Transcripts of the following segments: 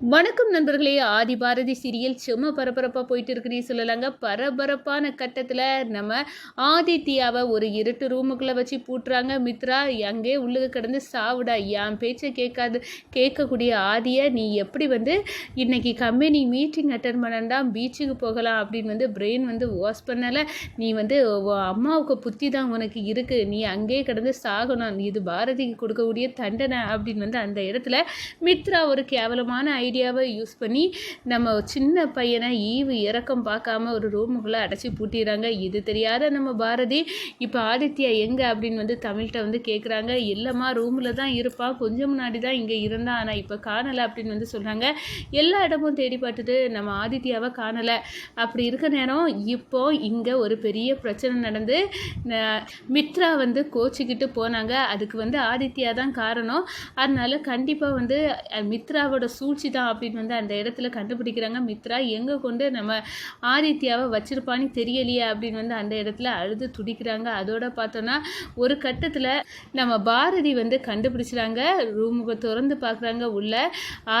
வணக்கம் நண்பர்களே. ஆதி பாரதி சீரியல் சும்மா பரபரப்பாக போயிட்டு இருக்குன்னு சொல்லலாங்க. பரபரப்பான கட்டத்தில் நம்ம ஆதித்யாவை ஒரு இருட்டு ரூமுக்குள்ளே வச்சு பூட்டுறாங்க. மித்ரா அங்கே உள்ளுக்கு கிடந்து சாவுடா. என் பேச்சை கேட்காது கேட்கக்கூடிய ஆதியை நீ எப்படி வந்து இன்னைக்கு கம்பெனி மீட்டிங் அட்டன் பண்ணண்டா பீச்சுக்கு போகலாம் அப்படின்னு வந்து பிரெயின் வந்து வாஷ் பண்ணலை. நீ வந்து அம்மாவுக்கு புத்தி தான் உனக்கு இருக்குது நீ அங்கேயே கிடந்து சாகணும். இது பாரதிக்கு கொடுக்கக்கூடிய தண்டனை அப்படின்னு வந்து அந்த இடத்துல மித்ரா ஒரு கேவலமான ஐடியாவை யூஸ் பண்ணி நம்ம சின்ன பையனை ஈவு இறக்கம் பார்க்காம ஒரு ரூமுக்குள்ளே அடைச்சி பூட்டிடுறாங்க. இது தெரியாத நம்ம பாரதி. இப்போ ஆதித்யா எங்கே அப்படின்னு வந்து தமிழ்கிட்ட வந்து கேட்குறாங்க இல்லைம்மா ரூமில் தான் இருப்பான் கொஞ்சம் முன்னாடி தான் இங்கே இருந்தான் ஆனால் இப்போ காணலை அப்படின்னு வந்து சொல்கிறாங்க எல்லா இடமும் தேடி பார்த்துட்டு நம்ம ஆதித்யாவை காணலை. அப்படி இருக்க நேரம் இப்போ இங்கே ஒரு பெரிய பிரச்சனை நடந்து மித்ரா வந்து கோச்சிக்கிட்டு போனாங்க. அதுக்கு வந்து ஆதித்யா தான் காரணம். அதனால கண்டிப்பாக வந்து மித்ராவோட சூழ்ச்சி வச்சுட்டா அப்படின்னு வந்து அந்த இடத்துல கண்டுபிடிக்கிறாங்க. மித்ரா எங்கே கொண்டு நம்ம ஆதித்யாவை வச்சிருப்பான்னு தெரியலையே அப்படின்னு வந்து அந்த இடத்துல அழுது துடிக்கிறாங்க. அதோட பார்த்தோன்னா ஒரு கட்டத்தில் நம்ம பாரதி வந்து கண்டுபிடிச்சிடாங்க ரூமுக்கு திறந்து பார்க்குறாங்க. உள்ள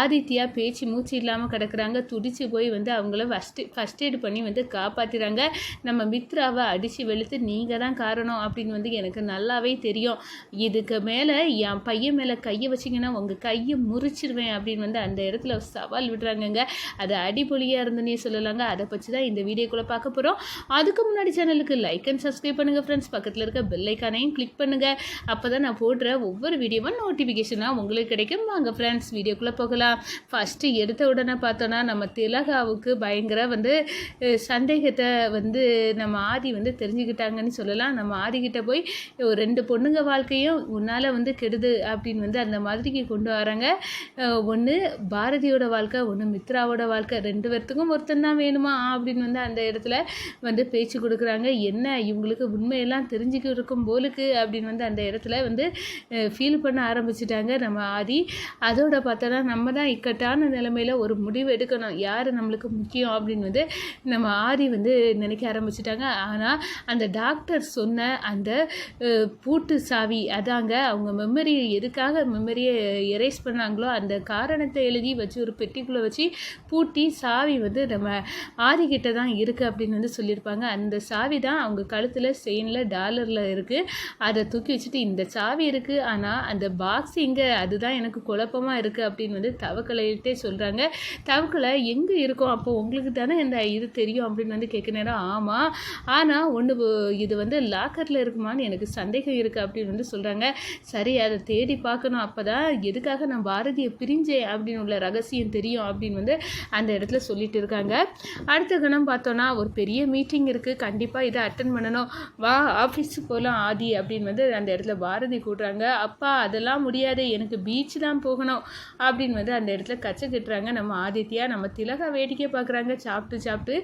ஆதித்யா பேச்சு மூச்சு இல்லாமல் கிடக்குறாங்க. துடிச்சு போய் வந்து அவங்கள ஃபஸ்ட்டு ஃபஸ்ட் எய்டு பண்ணி வந்து காப்பாற்றிறாங்க நம்ம மித்ராவை அடித்து வெளுத்து நீங்கள் தான் காரணம் அப்படின்னு வந்து எனக்கு நல்லாவே தெரியும். இதுக்கு மேலே என் பையன் மேலே கையை வச்சிங்கன்னா உங்கள் கையை முறிச்சிருவேன் அப்படின்னு வந்து அந்த இடத்துல சவால் விடுறாங்கங்க. அது அடிப்பொலியாக இருந்துன்னே சொல்லலாங்க. அதை பற்றி தான் இந்த வீடியோக்குள்ளே பார்க்க போகிறோம் அதுக்கு முன்னாடி சேனலுக்கு லைக் அண்ட் சப்ஸ்கிரைப் பண்ணுங்கள் ஃப்ரெண்ட்ஸ் பக்கத்தில் இருக்க பெல் ஐக்கானையும் கிளிக் பண்ணுங்கள் அப்போ தான் நான் போடுற ஒவ்வொரு வீடியோவும் நோட்டிஃபிகேஷனாக உங்களுக்கு கிடைக்கும். வாங்க ஃப்ரெண்ட்ஸ் வீடியோக்குள்ளே போகலாம். ஃபஸ்ட்டு எடுத்த உடனே பார்த்தோன்னா நம்ம திலகாவுக்கு பயங்கர வந்து சந்தேகத்தை வந்து நம்ம ஆதி வந்து தெரிஞ்சுக்கிட்டாங்கன்னு சொல்லலாம். நம்ம ஆதிக்கிட்ட போய் ஒரு ரெண்டு பொண்ணுங்க வாழ்க்கையும் உன்னால் வந்து கெடுது அப்படின்னு வந்து அந்த மாதிரிக்கு கொண்டு வராங்க. ஒன்று பாரதியோட வாழ்க்கை ஒன்று மித்ராவோட வாழ்க்கை ரெண்டு பேர்த்துக்கும் ஒருத்தன் தான் வேணுமா அப்படின்னு வந்து அந்த இடத்துல வந்து பேச்சு கொடுக்குறாங்க. என்ன இவங்களுக்கு உண்மையெல்லாம் தெரிஞ்சுக்க இருக்கும் போலுக்கு அப்படின்னு வந்து அந்த இடத்துல வந்து ஃபீல் பண்ண ஆரம்பிச்சிட்டாங்க நம்ம ஆதி. அதோட பார்த்தோன்னா நம்ம தான் இக்கட்டான நிலைமையில் ஒரு முடிவு எடுக்கணும். யார் நம்மளுக்கு முக்கியம் அப்படின்னு வந்து நம்ம ஆதி வந்து நினைக்க ஆரம்பிச்சிட்டாங்க. ஆனால் அந்த டாக்டர் சொன்ன அந்த பூட்டு சாவி அதாங்க அவங்க மெமரி எதுக்காக மெமரியை எரேஸ் பண்ணாங்களோ அந்த காரணத்தை எழுதி வச்சு ஒரு பெட்டிக்குள்ளே வச்சு பூட்டி சாவி வந்து நம்ம ஆதிக்கிட்ட தான் இருக்குது அப்படின்னு வந்து சொல்லியிருப்பாங்க. அந்த சாவி தான் அவங்க கழுத்தில் செயினில் டாலரில் இருக்குது அதை தூக்கி வச்சுட்டு இந்த சாவி இருக்குது ஆனால் அந்த பாக்ஸ் எங்கே அதுதான் எனக்கு குழப்பமாக இருக்குது அப்படின்னு வந்து தவக்கலையிட்டே சொல்கிறாங்க தவக்கலை எங்கே இருக்கும்? அப்போ உங்களுக்கு தானே இந்த இது தெரியும்? அப்படின்னு வந்து கேட்க நேரம் ஆமாம் ஆனால் ஒன்று இது வந்து லாக்கரில் இருக்குமான்னு எனக்கு சந்தேகம் இருக்குது அப்படின்னு வந்து சொல்கிறாங்க சரி அதை தேடி பார்க்கணும். அப்போ தான் எதுக்காக நான் பாரதியை பிரிஞ்சேன்? அப்படின்னு உள்ள ரகசியம் தெரியும் அப்படின்னு வந்து அந்த இடத்துல சொல்லிட்டு இருக்காங்க. அடுத்த கணம் பார்த்தோன்னா ஒரு பெரிய மீட்டிங் இருக்குது கண்டிப்பாக இதை அட்டன் பண்ணணும். வா ஆஃபீஸுக்கு போகலாம் ஆதி அப்படின்னு வந்து அந்த இடத்துல பாரதி கூட்டுறாங்க. அப்பா அதெல்லாம் முடியாது. எனக்கு பீச் தான் போகணும் அப்படின்னு வந்து அந்த இடத்துல கச்சை கட்டுறாங்க. நம்ம ஆதித்யா நம்ம திலகா வேடிக்கை பார்க்குறாங்க. சாப்பிட்டு சாப்பிட்டு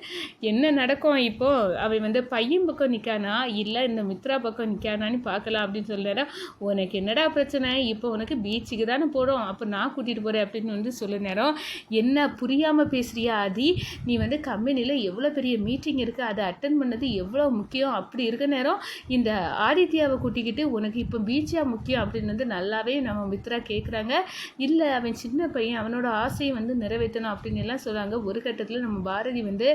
என்ன நடக்கும் இப்போது அவன் வந்து பையன் பக்கம் நிற்கானா இல்லை இந்த மித்ரா பக்கம் நிற்கானான்னு பார்க்கலாம் அப்படின்னு சொல்லுறா உனக்கு என்னடா பிரச்சனை? இப்போ உனக்கு பீச்சுக்கு தானே போகிறோம் அப்போ நான் கூட்டிகிட்டு போகிறேன் அப்படின்னு வந்து சொல்ல நேரம். என்ன புரியாமல் பேசுகிறியா ஆதி? நீ வந்து கம்பெனியில் எவ்வளோ பெரிய மீட்டிங் இருக்குது அதை அட்டன் பண்ணது எவ்வளோ முக்கியம்? அப்படி இருக்க நேரம் இந்த ஆதித்யாவை கூட்டிக்கிட்டு உனக்கு இப்போ பீச்சியா முக்கியம் அப்படின்னு வந்து நல்லாவே நம்ம மித்ரா கேட்குறாங்க இல்லை அவன் சின்ன பையன் அவனோட ஆசையை வந்து நிறைவேற்றணும் அப்படின்னு எல்லாம் சொல்கிறாங்க ஒரு கட்டத்தில் நம்ம பாரதி வந்து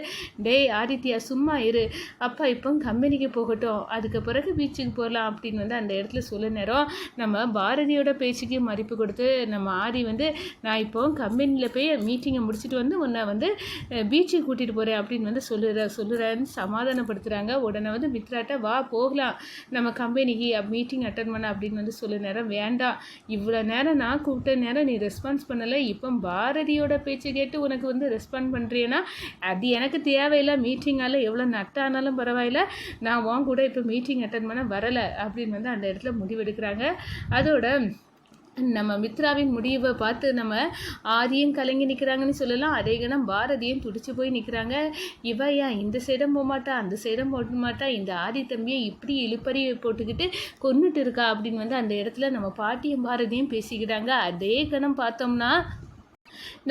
டேய் ஆதித்யா சும்மா இரு. அப்பா இப்போ கம்பெனிக்கு போகட்டும். அதுக்கு பிறகு பீச்சுக்கு போகலாம் அப்படின்னு வந்து அந்த இடத்துல சொல்ல நேரம். நம்ம பாரதியோட பேச்சுக்கு மதிப்பு கொடுத்து நம்ம ஆதி வந்து நான் இப்போ கம்பெனியில் போய் மீட்டிங்கை முடிச்சுட்டு வந்து உன்னை வந்து பீச்சுக்கு கூட்டிகிட்டு போகிறேன் அப்படின்னு வந்து சொல்லுற சொல்லுறேன்னு சமாதானப்படுத்துகிறாங்க உடனே வந்து மித்ராட்ட வா போகலாம். நம்ம கம்பெனிக்கு மீட்டிங் அட்டன் பண்ண அப்படின்னு வந்து சொல்ல நேரம் வேண்டாம். இவ்வளோ நேரம் நான் கூப்பிட்ட நேரம் நீ ரெஸ்பான்ஸ் பண்ணலை. இப்போ பாரதியோட பேச்சை கேட்டு உனக்கு வந்து ரெஸ்பாண்ட் பண்ணுறியன்னா அது எனக்கு தேவையில்லை. மீட்டிங்கால் எவ்வளோ நட்டானாலும் பரவாயில்ல. நான் உன் கூட இப்போ மீட்டிங் அட்டன் பண்ண வரலை. அப்படின்னு வந்து அந்த இடத்துல முடிவெடுக்கிறாங்க. அதோட நம்ம மித்ராவின் முடிவை பார்த்து நம்ம ஆதியும் கலங்கி நிற்கிறாங்கன்னு சொல்லலாம். அதே கணம் பாரதியும் துடிச்சு போய் நிற்கிறாங்க இவ ஏன் இந்த சைடம் போகமாட்டா அந்த சைடம் போட மாட்டா? இந்த ஆதி தம்பியை இப்படி இழுப்பறி போட்டுக்கிட்டு கொன்னுட்டு இருக்கா அப்படின்னு வந்து அந்த இடத்துல நம்ம பாட்டியும் பாரதியும் பேசிக்கிறாங்க. அதே கணம் பார்த்தோம்னா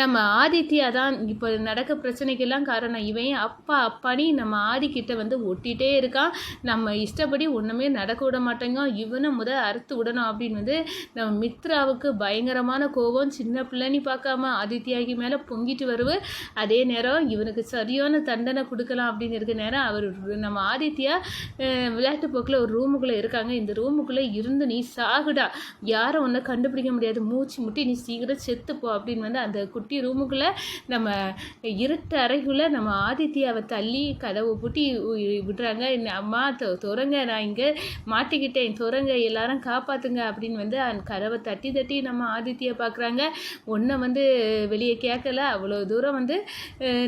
நம்ம ஆதித்யா தான் இப்போ நடக்க பிரச்சனைக்கெல்லாம் காரணம். இவன் அப்பா அப்பானி நம்ம ஆதிக்கிட்ட வந்து ஒட்டிகிட்டே இருக்கான். நம்ம இஷ்டப்படி ஒன்றுமே நடக்க விட மாட்டேங்க. இவனை முத அறுத்து விடணும் அப்படின்னு வந்து நம்ம மித்ராவுக்கு பயங்கரமான கோபம். சின்ன பிள்ளைன்னு பார்க்காம ஆதித்யாக்கு மேலே பொங்கிட்டு வருவு. அதே நேரம் இவனுக்கு சரியான தண்டனை கொடுக்கலாம் அப்படின்னு இருக்க நேரம் அவர் நம்ம ஆதித்யா விளையாட்டு போக்கில் ஒரு ரூமுக்குள்ளே இருக்காங்க. இந்த ரூமுக்குள்ளே இருந்து நீ சாகுடா. யாரும் ஒன்றை கண்டுபிடிக்க முடியாது. மூச்சு முட்டி நீ சீக்கிரம் செத்துப்போ அப்படின்னு வந்து அந்த அந்த குட்டி ரூமுக்குள்ளே நம்ம இருட்டு அறைக்குள்ளே நம்ம ஆதித்யாவை தள்ளி கதவை பூட்டி விடுறாங்க. அம்மா தொ- துறங்க நான் இங்கே மாட்டிக்கிட்டேன். துறங்க எல்லாரும் காப்பாற்றுங்க அப்படின்னு வந்து அந்த கதவை தட்டி தட்டி நம்ம ஆதித்யா பார்க்குறாங்க ஒன்றை வந்து வெளியே கேட்கல அவ்வளோ தூரம் வந்து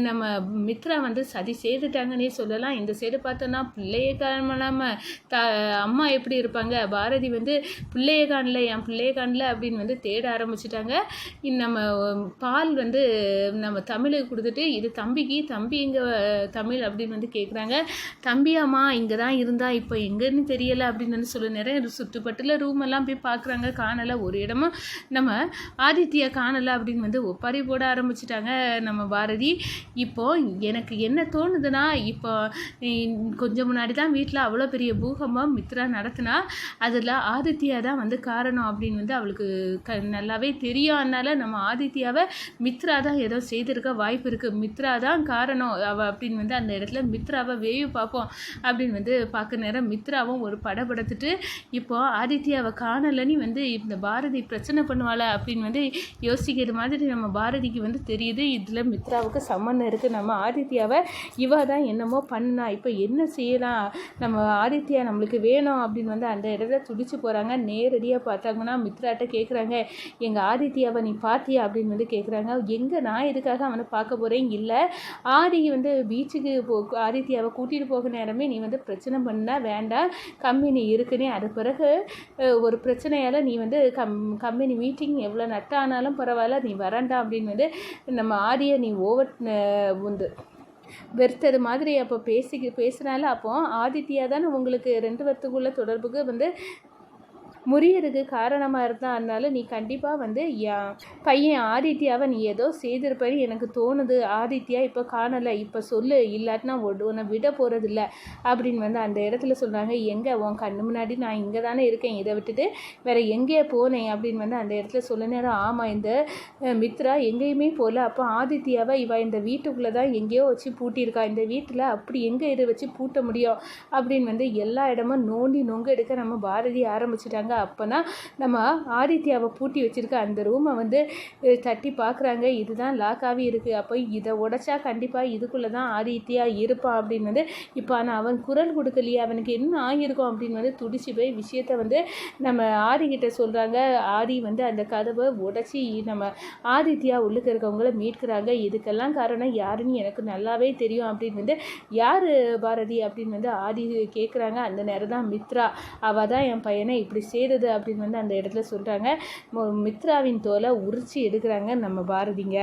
நம்ம மித்ரா வந்து சதி செய்துட்டாங்கன்னே சொல்லலாம். இந்த சைடு பார்த்தோன்னா பிள்ளைய காணாமல் த அம்மா எப்படி இருப்பாங்க? பாரதி வந்து பிள்ளைய காணல என் பிள்ளைய காணல. அப்படின்னு வந்து தேட ஆரம்பிச்சிட்டாங்க. நம்ம பால் வந்து நம்ம தமிழுக்கு கொடுத்துட்டு இது தம்பிக்கு தம்பி இங்கே தமிழ் அப்படின்னு வந்து கேட்குறாங்க தம்பியாம்மா இங்கே தான் இருந்தா இப்போ எங்கேன்னு தெரியலை அப்படின்னு வந்து சொல்ல நேரம் சுற்றுப்பட்டுல ரூம் எல்லாம் போய் பார்க்குறாங்க காணலை ஒரு இடமும் நம்ம ஆதித்யா காணலை அப்படின்னு வந்து ஒப்பாரி போட ஆரம்பிச்சிட்டாங்க நம்ம பாரதி. இப்போ எனக்கு என்ன தோணுதுன்னா இப்போ கொஞ்சம் முன்னாடி தான் வீட்டில் அவ்வளோ பெரிய பூகம்பம் மித்ரா நடத்தினா அதில் ஆதித்யா தான் வந்து காரணம் அப்படின்னு வந்து அவளுக்கு க நல்லாவே தெரியும். அதனால் நம்ம ஆதித்யா அவள் மித்ரா தான் ஏதோ செய்திருக்க வாய்ப்பு இருக்குது மித்ரா தான் காரணம். அவள் அப்படின்னு வந்து அந்த இடத்துல மித்ராவை வேவி பார்ப்போம் அப்படின்னு வந்து பார்க்க நேரம் மித்ராவும் ஒரு படபடத்துட்டு இப்போ ஆதித்யாவை காணலன்னு வந்து இந்த பாரதி பிரச்சனை பண்ணுவாளா? அப்படின்னு வந்து யோசிக்கிற மாதிரி நம்ம பாரதிக்கு வந்து தெரியுது. இதில் மித்ராவுக்கு சம்மந்தம் இருக்குது நம்ம ஆதித்யாவை இவ தான் என்னமோ பண்ணா இப்போ என்ன செய்யலாம்? நம்ம ஆதித்யா நம்மளுக்கு வேணும் அப்படின்னு வந்து அந்த இடத்துல துடிச்சு போகிறாங்க நேரடியாக பார்த்தாங்கன்னா மித்ராட்ட கேட்குறாங்க எங்கள் ஆதித்யாவை நீ பார்த்தியா அப்படின்னு வந்து கேட்குறாங்க எங்கே நான் எதுக்காக அவனை பார்க்க போகிறேன் இல்லை ஆதி வந்து பீச்சுக்கு போ ஆதித்யாவை கூட்டிகிட்டு போக நேரமே நீ வந்து பிரச்சனை பண்ணால் வேண்டாம். கம்பெனி இருக்குன்னே அது பிறகு ஒரு பிரச்சனையால் நீ வந்து கம் கம்பெனி மீட்டிங் எவ்வளோ நட்டானாலும் பரவாயில்ல நீ வரண்டா அப்படின்னு வந்து நம்ம ஆதியை நீ ஓவர் வந்து வெறுத்தது மாதிரி அப்போ பேசி பேசினால அப்போ ஆதித்யா தானே உங்களுக்கு ரெண்டு வருத்துக்குள்ள தொடர்புக்கு வந்து முறியறதுக்கு காரணமாக இருந்தால் அதனால நீ கண்டிப்பாக வந்து என் பையன் ஆதித்யாவை நீ ஏதோ செய்திருப்பேன்னு எனக்கு தோணுது. ஆதித்யா இப்போ காணலை. இப்போ சொல்லு. இல்லாட்டினா உட- உன்னை விட போகிறதில்ல அப்படின்னு வந்து அந்த இடத்துல சொல்கிறாங்க எங்கே? உன் கண்ணு முன்னாடி நான் இங்கே தானே இருக்கேன். இதை விட்டுட்டு வேறு எங்கே போனேன் அப்படின்னு வந்து அந்த இடத்துல சொல்ல நேரம் ஆமாம் இந்த மித்ரா எங்கேயுமே போகல அப்போ ஆதித்யாவை இவ இந்த வீட்டுக்குள்ளே தான் எங்கேயோ வச்சு பூட்டியிருக்கா. இந்த வீட்டில் அப்படி எங்கே இதை வச்சு பூட்ட முடியும்? அப்படின்னு வந்து எல்லா இடமும் நோண்டி நொங்கு எடுக்க நம்ம பாரதி ஆரம்பிச்சிட்டாங்க. அப்போனா நம்ம ஆதித்யாவை பூட்டி வச்சுருக்க அந்த ரூமை வந்து தட்டி பார்க்குறாங்க இதுதான் லாக்காகவே இருக்குது அப்போ இதை உடைச்சா கண்டிப்பாக இதுக்குள்ளே தான் ஆதித்யா இருப்பான் அப்படின்னு வந்து இப்போ ஆனால் அவன் குரல் கொடுக்கலையே. அவனுக்கு என்ன ஆகியிருக்கும் அப்படின்னு வந்து துடிச்சு போய் விஷயத்த வந்து நம்ம ஆதி சொல்கிறாங்க ஆதி வந்து அந்த கதவை உடச்சி நம்ம ஆதித்யா உள்ளுக்கு இருக்கவங்கள மீட்கிறாங்க. இதுக்கெல்லாம் காரணம் யாருன்னு எனக்கு நல்லாவே தெரியும் அப்படின்னு வந்து யார் பாரதி? அப்படின்னு வந்து ஆதி கேட்குறாங்க அந்த நேரம் தான் மித்ரா. அவள் தான் என் பையனை இப்படி செய்கிறது அப்படின்னு வந்து அந்த இடத்துல சொல்கிறாங்க மித்ராவின் தோலை உரிச்சு எடுக்கிறாங்க நம்ம பாரதிங்க.